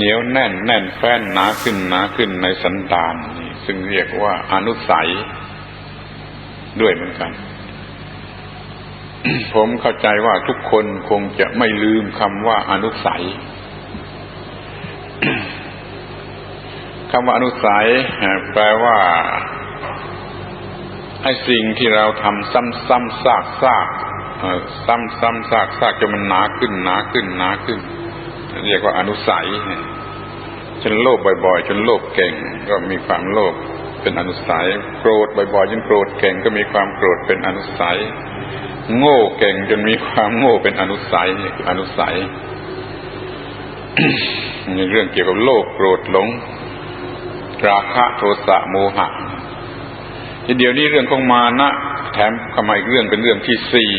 เหนียวแน่นแน่นแฟ้นหนาขึ้นหนาขึ้นในสันดานนี่ซึ่งเรียกว่าอนุสัยด้วยเหมือนกัน ผมเข้าใจว่าทุกคนคงจะไม่ลืมคำว่าอนุสัยคำว่าอนุสัยแปลว่าไอ้สิ่งที่เราทำซ้ำซ้ำซากซากซ้ำซ้ำซากซากจนมันหนาขึ้นหนาขึ้นหนาขึ้น เรียกว่าอนุสัย จนโลภบ่อยๆ จนโลภเก่ง ก็มีความโลภเป็นอนุสัย โกรธบ่อยๆ จนโกรธเก่งก็มีความโกรธเป็นอนุสัย โง่เก่งจนมีความโง่เป็นอนุสัยนี่คืออนุสัยในเรื่องเกี่ยวกับโลภโกรธหลง ราคะโทสะโมหะทีเดียวนี้เรื่องของมานะแถมเข้ามาอีกเรื่องเป็นเรื่องที่สี่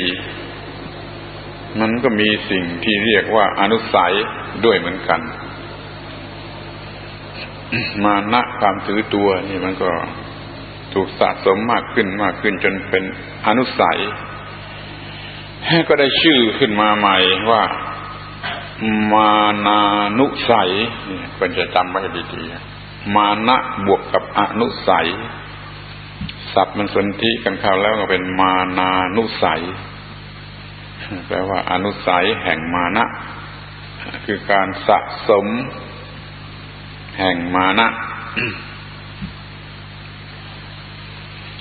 มันก็มีสิ่งที่เรียกว่าอนุสัยด้วยเหมือนกัน มานะความถือตัวนี่มันก็ถูกสะสมมากขึ้นมากขึ้นจนเป็นอนุสัยก็ได้ชื่อขึ้นมาใหม่ว่า มานานุสัยนี่ควรจะจำไว้ดีๆมานะบวกกับอนุสัยศัพท์มันสนธิกันเข้าแล้วก็เป็นมานานุสัยแปลว่าอนุสัยแห่งมานะ คือการสะสม แห่งมานะ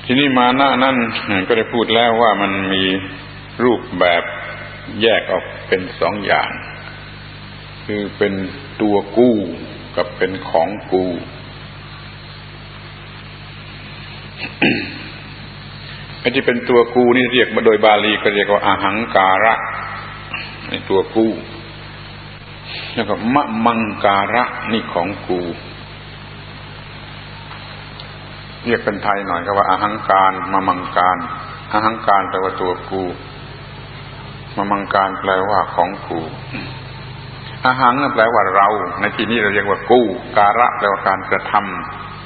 ทีนี้มานะนั่นก็ได้พูดแล้วว่ามันมีรูปแบบแยกออกเป็นสองอย่าง คือเป็นตัวกู้กับเป็นของกูไอ้ที่เป็นตัวกูนี่เรียกมาโดยบาลีก็เรียกว่าอาหังการะในตัวกู้ แล้วก็มะมังการะนี่ของกู เรียกเป็นไทยหน่อยก็ว่าอาหังการมะมังการอาหังการแปลว่าตัวกูมะมังการแปลว่าของกูอาหังแปลว่าเรา ในที่นี้เราเรียกว่ากูการะแปลว่าการกระท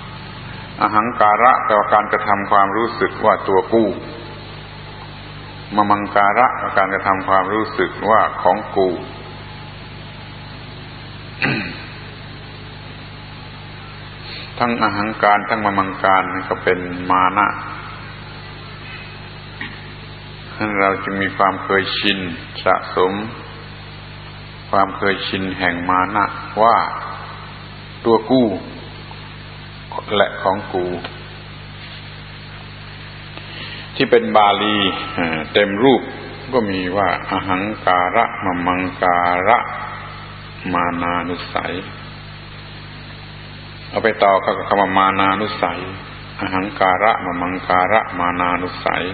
ำอาหังการะแปลว่าการกระทำความรู้สึกว่าตัวกู้มมังการะการกระทำความรู้สึกว่าของกู ทั้งอหังการทั้งมังการก็เป็นมานะเราจึงมีความเคยชินสะสม ความเคยชินแห่งมานะว่าตัวกู้และของกู ที่เป็นบาลีเต็มรูปก็มีว่าอาหังการะมมังการะ มานานุสัย เอาไปต่อกับคำว่ามานานุสัยอหังการะมมังการะมานานุสัย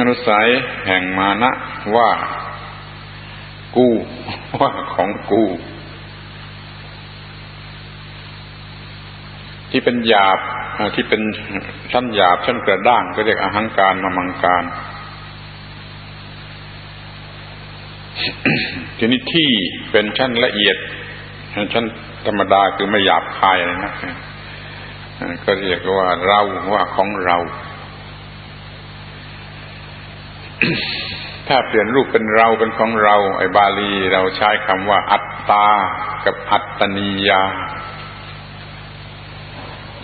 อนุสัยแห่งมานะว่า กูว่าของกู ที่เป็นหยาบที่เป็นชั้นหยาบชั้นกระด้างก็เรียกอหังการมามังการทีนี้ที่เป็นชั้นละเอียด ชั้นธรรมดาคือไม่หยาบคายเลยนะก็เรียกว่าเราว่าของเรา ถ้าเปลี่ยนรูปเป็นเราเป็นของเรา ไอ้บาลีเราใช้คำว่า อัตตา กับอัตตนียา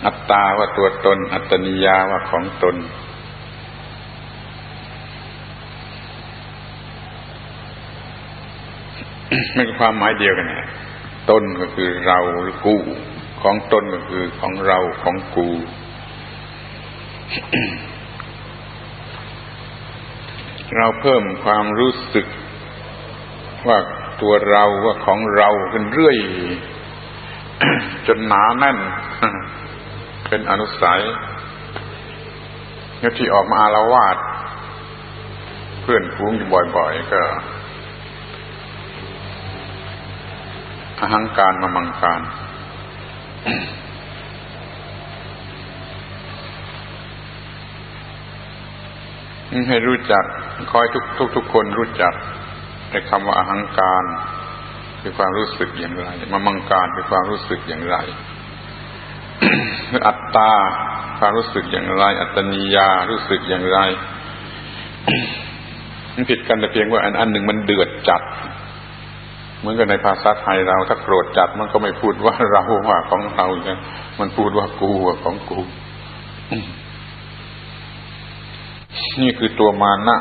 อัตตาว่าตัวตน อัตตนิยาว่าของตนมันความหมายเดียวกันนะ ตนก็คือเราหรือกู ของตนก็คือของเราของกูเราเพิ่มความรู้สึก ว่าตัวเราว่าของเราขึ้นเรื่อย จนหนาแน่น เป็นอนุสัยเนี่ยที่ออกมาอารวาสเพื่อนฟูงอยู่บ่อย ๆ ก็ อหังการมามังการให้รู้จักคอยทุกทุกทุกคนรู้จักในคำว่าอหังการคือความรู้สึกอย่างไรมามังการคือความรู้สึกอย่างไรอัตตาความรู้สึกอย่างไร อัตนิยารู้สึกอย่างไรมันผิดกันแต่เพียงว่าอันอันหนึ่งมันเดือดจัด เหมือนกับในภาษาไทยเราถ้าโกรธจัดมันก็ไม่พูดว่าเราว่าของเรานะมันพูดว่ากูว่าของกูนี่คือตัวมานะ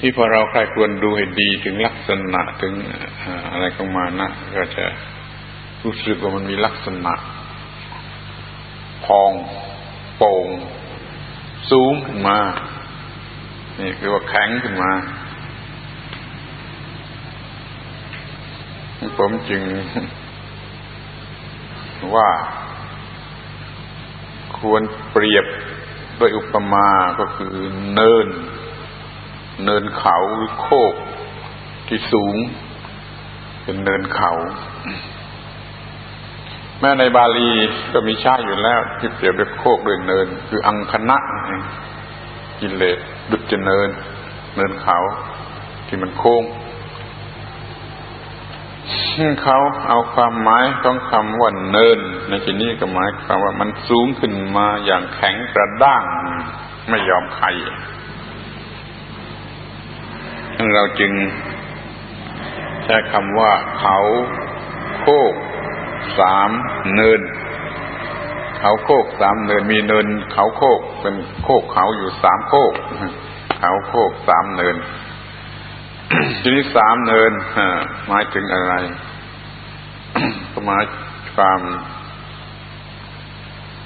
ที่พอเราใครควรดูให้ดีถึงลักษณะถึงอะไรของมานะก็จะรู้สึกว่ามันมีลักษณะ พอง โป่ง สูงขึ้นมา นี่คือว่าแข็งขึ้นมา ผมจึงว่าควรเปรียบด้วยอุปมาก็คือเนิน เนินเขาหรือโคกที่สูง เป็นเนินเขา แม้ในบาลีก็มีช้อยู่แล้วที่เปรียบด้วยโคกด้วยเนิน คืออังคณะ กิเลสดุจเนิน เนินเขาที่มันโค้งเขาเอาความหมายของคำว่าเนิน ในที่นี้ก็หมายความว่ามันสูงขึ้นมาอย่างแข็งกระด้าง ไม่ยอมใครเราจึงใช้คำว่าเขาโคกสามเนิน เขาโคกสามเนินมีเนิน เขาโคกเป็นโคกเขาอยู่สามโคก เขาโคกสามเนินทีนี้สามเนินหมายถึงอะไรก็หมายความ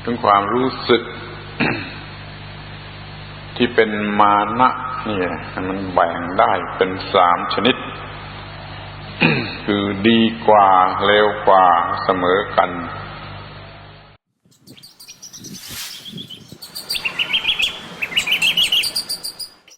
ถึงความรู้สึก ที่เป็นมานะนี่มันแบ่งได้เป็นสามชนิด คือดีกว่าเร็วกว่าเสมอกัน